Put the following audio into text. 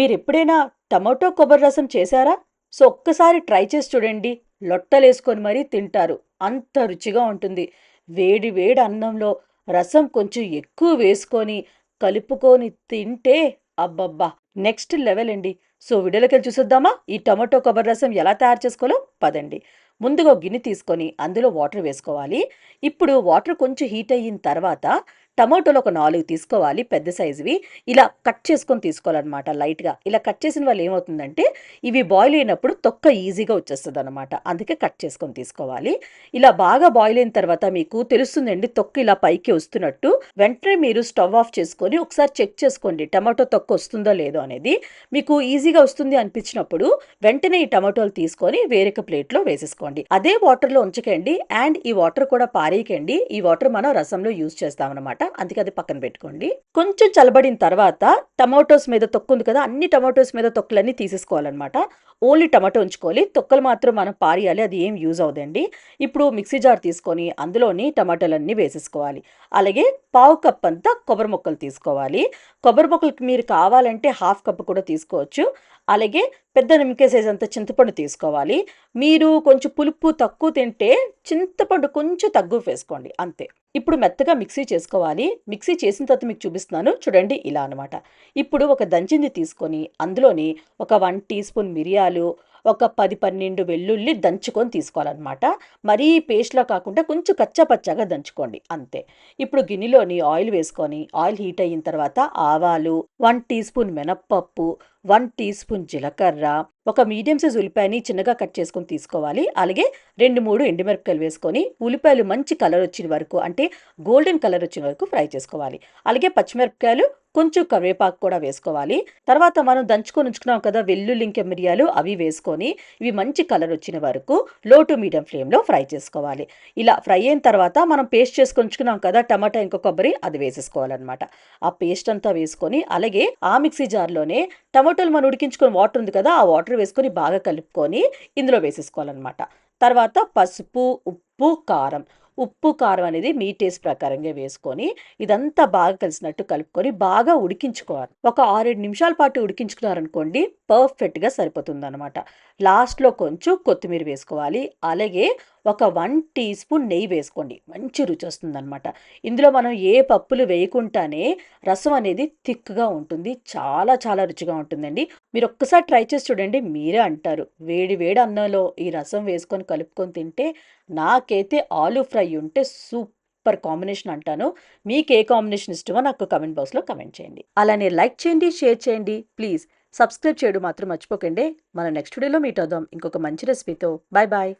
మీరు ఎప్పుడైనా టమాటో కొబ్బరి రసం చేశారా? సో ఒక్కసారి ట్రై చేసి చూడండి. లొట్టలేసుకొని మరీ తింటారు. అంత రుచిగా ఉంటుంది. వేడి వేడి అన్నంలో రసం కొంచెం ఎక్కువ వేసుకొని కలుపుకొని తింటే అబ్బబ్బా! నెక్స్ట్ లెవెల్ అండి. సో వీడియోలోకి వెళ్ళి చూసేద్దామా? ఈ టమాటో కొబ్బరి రసం ఎలా తయారు చేసుకోవాలో పదండి. ముందుగా గిన్నె తీసుకొని అందులో వాటర్ వేసుకోవాలి. ఇప్పుడు వాటర్ కొంచెం హీట్ అయిన తర్వాత టమాటోలు ఒక నాలుగు తీసుకోవాలి పెద్ద సైజువి. ఇలా కట్ చేసుకొని తీసుకోవాలన్నమాట లైట్గా. ఇలా కట్ చేసిన వాళ్ళు ఏమవుతుందంటే ఇవి బాయిల్ అయినప్పుడు తొక్క ఈజీగా వచ్చేస్తుంది అనమాట అందుకే కట్ చేసుకొని తీసుకోవాలి. ఇలా బాగా బాయిల్ అయిన తర్వాత మీకు తెలుస్తుందండి తొక్క ఇలా పైకి వస్తున్నట్టు. వెంటనే మీరు స్టవ్ ఆఫ్ చేసుకొని ఒకసారి చెక్ చేసుకోండి టమాటో తొక్క వస్తుందో లేదో అనేది. మీకు ఈజీగా వస్తుంది అనిపించినప్పుడు వెంటనే ఈ టమాటోలు తీసుకొని వేరొక ప్లేట్లో వేసేసుకోండి. అదే వాటర్లో ఉంచకండి అండ్ ఈ వాటర్ కూడా పారేయకండి. ఈ వాటర్ మనం రసంలో యూజ్ చేస్తామన్నమాట. అందుకే అది పక్కన పెట్టుకోండి. కొంచెం చల్లబడిన తర్వాత టమాటోస్ మీద తొక్కు ఉంది కదా అన్ని టమాటోస్ మీద తొక్కులన్నీ తీసేసుకోవాలన్నమాట. ఓన్లీ టమాటో ఉంచుకోవాలి. తొక్కలు మాత్రం మనం పారేయాలి అది ఏం యూజ్ అవుదండి ఇప్పుడు మిక్సీ జార్ తీసుకొని అందులోని టమాటోలన్నీ వేసేసుకోవాలి. అలాగే పావు కప్ అంతా కొబ్బరి ముక్కలు తీసుకోవాలి. కొబ్బరి ముక్కలకి మీరు కావాలంటే హాఫ్ కప్ కూడా తీసుకోవచ్చు. అలాగే పెద్ద నిమ్మకాయ సైజ్ అంత చింతపండు తీసుకోవాలి. మీరు కొంచెం పులుపు తక్కువ తింటే చింతపండు కొంచెం తగ్గు వేసుకోండి అంతే. ఇప్పుడు మెత్తగా మిక్సీ చేసుకోవాలి. మిక్సీ చేసిన తర్వాత మీకు చూపిస్తున్నాను చూడండి ఇలా అనమాట ఇప్పుడు ఒక దంచింది తీసుకొని అందులోని ఒక వన్ టీ స్పూన్ మిరియాలు ఒక పది పన్నెండు వెల్లుల్లి దంచుకొని తీసుకోవాలన్నమాట. మరీ పేస్ట్లా కాకుండా కొంచెం కచ్చాపచ్చాగా దంచుకోండి అంతే. ఇప్పుడు గిన్నెలోని ఆయిల్ వేసుకొని ఆయిల్ హీట్ అయిన తర్వాత ఆవాలు వన్ టీ స్పూన్ మినప్పప్పు వన్ టీ స్పూన్ జీలకర్ర ఒక మీడియం సైజ్ ఉల్లిపాయని చిన్నగా కట్ చేసుకొని తీసుకోవాలి. అలాగే రెండు మూడు ఎండుమిరపకాయలు వేసుకొని ఉల్లిపాయలు మంచి కలర్ వచ్చిన వరకు అంటే గోల్డెన్ కలర్ వచ్చిన వరకు ఫ్రై చేసుకోవాలి. అలాగే పచ్చిమిరపకాయలు కొంచెం కరివేపాకు కూడా వేసుకోవాలి. తర్వాత మనం దంచుకొని ఉంచుకున్నాం కదా వెల్లుల్లి ఇంకా మిరియాలు అవి వేసుకొని ఇవి మంచి కలర్ వచ్చిన వరకు లో టు మీడియం ఫ్లేమ్లో ఫ్రై చేసుకోవాలి. ఇలా ఫ్రై అయిన తర్వాత మనం పేస్ట్ చేసుకొని ఉంచుకున్నాం కదా టమాటా ఇంకో కొబ్బరి అది వేసేసుకోవాలన్నమాట. ఆ పేస్ట్ అంతా వేసుకొని అలాగే ఆ మిక్సీ జార్లోనే టమాటోలు మనం ఉడికించుకొని వాటర్ ఉంది కదా ఆ వాటర్ వేసుకొని బాగా కలుపుకొని ఇందులో వేసేసుకోవాలన్నమాట. తర్వాత పసుపు ఉప్పు కారం ఉప్పు కారం అనేది మీ టేస్ట్ ప్రకారంగా వేసుకొని ఇదంతా బాగా కలిసినట్టు కలుపుకొని బాగా ఉడికించుకోవాలి. ఒక ఆరేడు నిమిషాల పాటు ఉడికించుకున్నారనుకోండి పర్ఫెక్ట్గా సరిపోతుంది అనమాట లాస్ట్లో కొంచెం కొత్తిమీర వేసుకోవాలి. అలాగే ఒక వన్ టీ స్పూన్ నెయ్యి వేసుకోండి. మంచి రుచి వస్తుందన్నమాట ఇందులో మనం ఏ పప్పులు వేయకుండానే రసం అనేది థిక్గా ఉంటుంది. చాలా చాలా రుచిగా ఉంటుందండి. మీరు ఒక్కసారి ట్రై చేసి చూడండి. మీరే అంటారు. వేడి వేడి అన్నంలో ఈ రసం వేసుకొని కలుపుకొని తింటే నాకైతే ఆలు ఫ్రై ఉంటే సూపర్ కాంబినేషన్ అంటాను. మీకు ఏ కాంబినేషన్ ఇష్టమో నాకు కమెంట్ బాక్స్లో కమెంట్ చేయండి. అలానే లైక్ చేయండి షేర్ చేయండి. ప్లీజ్ సబ్స్క్రైబ్ చేయడం మాత్రం మర్చిపోకండి. మనం నెక్స్ట్ వీడియోలో మీట్ అవుదాం. ఇంకొక మంచి రెసిపీతో. Bye bye